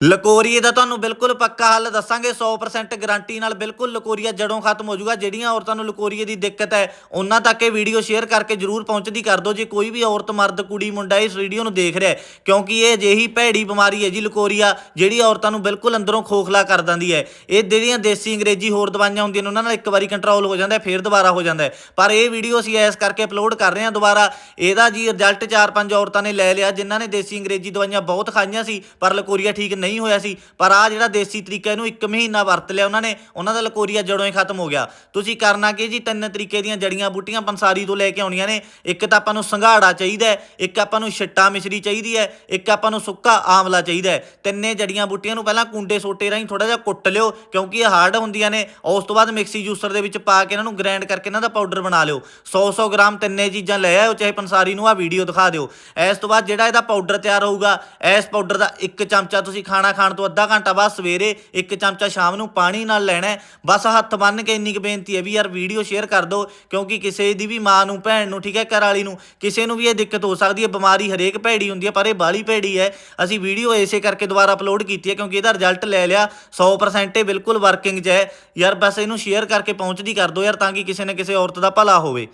ਲਕੋਰੀਏ ਦਾ ਤੁਹਾਨੂੰ ਬਿਲਕੁਲ ਪੱਕਾ ਹੱਲ ਦੱਸਾਂਗੇ 100% ਗਾਰੰਟੀ ਨਾਲ ਬਿਲਕੁਲ ਲਕੋਰੀਆ ਜੜੋਂ ਖਤਮ ਹੋ ਜਾਊਗਾ। ਜਿਹੜੀਆਂ ਔਰਤਾਂ ਨੂੰ ਲਕੋਰੀਏ ਦੀ ਦਿੱਕਤ ਹੈ, ਉਹਨਾਂ ਤੱਕ ਇਹ ਵੀਡੀਓ ਸ਼ੇਅਰ ਕਰਕੇ ਜਰੂਰ ਪਹੁੰਚਦੀ ਕਰ ਦਿਓ। ਜੇ ਕੋਈ ਵੀ ਔਰਤ, ਮਰਦ, ਕੁੜੀ, ਮੁੰਡਾ ਇਸ ਵੀਡੀਓ ਨੂੰ ਦੇਖ ਰਿਹਾ ਕਿਉਂਕਿ ਇਹ ਅਜਿਹੀ ਭੈੜੀ ਬਿਮਾਰੀ ਹੈ ਜੀ ਲਕੋਰੀਆ, ਜਿਹੜੀ ਔਰਤਾਂ ਨੂੰ ਬਿਲਕੁਲ ਅੰਦਰੋਂ ਖੋਖਲਾ ਕਰ ਦਿੰਦੀ ਹੈ। ਇਹ ਜਿਹੜੀਆਂ ਦੇਸੀ ਅੰਗਰੇਜ਼ੀ ਹੋਰ ਦਵਾਈਆਂ ਹੁੰਦੀਆਂ ਨੇ, ਉਹਨਾਂ ਨਾਲ ਇੱਕ ਵਾਰੀ ਕੰਟਰੋਲ ਹੋ ਜਾਂਦਾ ਫਿਰ ਦੁਬਾਰਾ ਹੋ ਜਾਂਦਾ ਪਰ ਇਹ ਵੀਡੀਓ ਅਸੀਂ ਇਸ ਕਰਕੇ ਅਪਲੋਡ ਕਰ ਰਹੇ ਹਾਂ ਦੁਬਾਰਾ। ਇਹਦਾ ਜੀ ਰਿਜ਼ਲਟ 4-5 ਔਰਤਾਂ ਨੇ ਲੈ ਲਿਆ, ਜਿਨ੍ਹਾਂ ਨੇ ਦੇਸੀ ਅੰਗਰੇਜ਼ੀ ਦਵਾਈਆਂ ਬਹੁਤ ਖਾਈਆਂ ਸੀ, ਪਰ ਲਕੋਰੀਆ ਠੀਕ ਨਹੀਂ ਹੋਇਆ ਸੀ, ਪਰ ਆ ਜਿਹੜਾ ਦੇਸੀ ਤਰੀਕਾ ਇਹਨੂੰ 1 ਮਹੀਨਾ ਵਰਤ ਲਿਆ ਉਹਨਾਂ ਨੇ, ਉਹਨਾਂ ਦਾ ਲਕੋਰੀਆ ਜੜੋਂ ਹੀ ਖਤਮ ਹੋ ਗਿਆ। ਤੁਸੀਂ ਕਰਨਾ ਕੀ ਜੀ, ਤਿੰਨ ਤਰੀਕੇ ਦੀਆਂ ਜੜੀਆਂ ਬੂਟੀਆਂ ਪੰਸਾਰੀ ਤੋਂ ਲੈ ਕੇ ਆਉਣੀਆਂ ਨੇ। ਇੱਕ ਤਾਂ ਆਪਾਂ ਨੂੰ ਸੰਘਾੜਾ ਚਾਹੀਦਾ ਇੱਕ ਆਪਾਂ ਨੂੰ ਛਿੱਟਾ ਮਿਸ਼ਰੀ ਚਾਹੀਦੀ ਹੈ, ਇੱਕ ਆਪਾਂ ਨੂੰ ਸੁੱਕਾ ਆਮਲਾ ਚਾਹੀਦਾ ਹੈ। ਤਿੰਨੇ ਜੜੀਆਂ ਬੂਟੀਆਂ ਨੂੰ ਪਹਿਲਾਂ ਕੁੰਡੇ ਸੋਟੇ ਰਾਹੀਂ ਥੋੜਾ ਜਿਹਾ ਕੁੱਟ ਲਿਓ, ਕਿਉਂਕਿ ਇਹ ਹਾਰਡ ਹੁੰਦੀਆਂ ਨੇ। ਉਸ ਤੋਂ ਬਾਅਦ ਮਿਕਸੀ ਜੂਸਰ ਦੇ ਵਿੱਚ ਪਾ ਕੇ ਇਹਨਾਂ ਨੂੰ ਗ੍ਰਾਈਂਡ ਕਰਕੇ ਇਹਨਾਂ ਦਾ ਪਾਊਡਰ ਬਣਾ ਲਿਓ। 100-100 ਗ੍ਰਾਮ ਤਿੰਨੇ ਚੀਜ਼ਾਂ ਲੈ ਆਇਓ, ਚਾਹੇ ਪੰਸਾਰੀ ਨੂੰ ਆ ਵੀਡੀਓ ਦਿਖਾ ਦਿਓ। ਇਸ ਤੋਂ ਬਾਅਦ ਜਿਹੜਾ ਇਹਦਾ ਪਾਊਡਰ ਤਿਆਰ ਹੋਊਗਾ, ਇਸ ਪਾਊਡਰ ਦਾ ਇੱਕ ਚਮਚਾ ਤੁਸੀਂ ਖਾਣਾ ਖਾਣਾ ਖਾਣ ਤੋਂ ਅੱਧਾ ਘੰਟਾ ਬਾਅਦ ਸਵੇਰੇ ਇੱਕ ਚਮਚਾ ਸ਼ਾਮ ਨੂੰ ਪਾਣੀ ਨਾਲ ਲੈਣਾ ਬਸ ਹੱਥ ਬੰਨ ਕੇ ਇੰਨੀ ਕੁ ਬੇਨਤੀ ਹੈ ਵੀ ਯਾਰ ਵੀਡੀਓ ਸ਼ੇਅਰ ਕਰ ਦਿਓ, ਕਿਉਂਕਿ ਕਿਸੇ ਦੀ ਵੀ ਮਾਂ ਨੂੰ, ਭੈਣ ਨੂੰ, ਠੀਕ ਹੈ ਘਰ ਵਾਲੀ ਨੂੰ, ਕਿਸੇ ਨੂੰ ਵੀ ਇਹ ਦਿੱਕਤ ਹੋ ਸਕਦੀ ਹੈ। ਬਿਮਾਰੀ ਹਰੇਕ ਭੈੜੀ ਹੁੰਦੀ ਹੈ, ਪਰ ਇਹ ਬਾਲੀ ਭੈੜੀ ਹੈ। ਅਸੀਂ ਵੀਡੀਓ ਇਸੇ ਕਰਕੇ ਦੁਬਾਰਾ ਅਪਲੋਡ ਕੀਤੀ ਹੈ ਕਿਉਂਕਿ ਇਹਦਾ ਰਿਜ਼ਲਟ ਲੈ ਲਿਆ 100% ਇਹ ਬਿਲਕੁਲ ਵਰਕਿੰਗ 'ਚ ਹੈ। ਯਾਰ ਬਸ ਇਹਨੂੰ ਸ਼ੇਅਰ ਕਰਕੇ ਪਹੁੰਚਦੀ ਕਰ ਦਿਓ ਯਾਰ ਤਾਂ ਕਿ ਕਿਸੇ ਨਾ ਕਿਸੇ ਔਰਤ ਦਾ ਭਲਾ ਹੋਵੇ।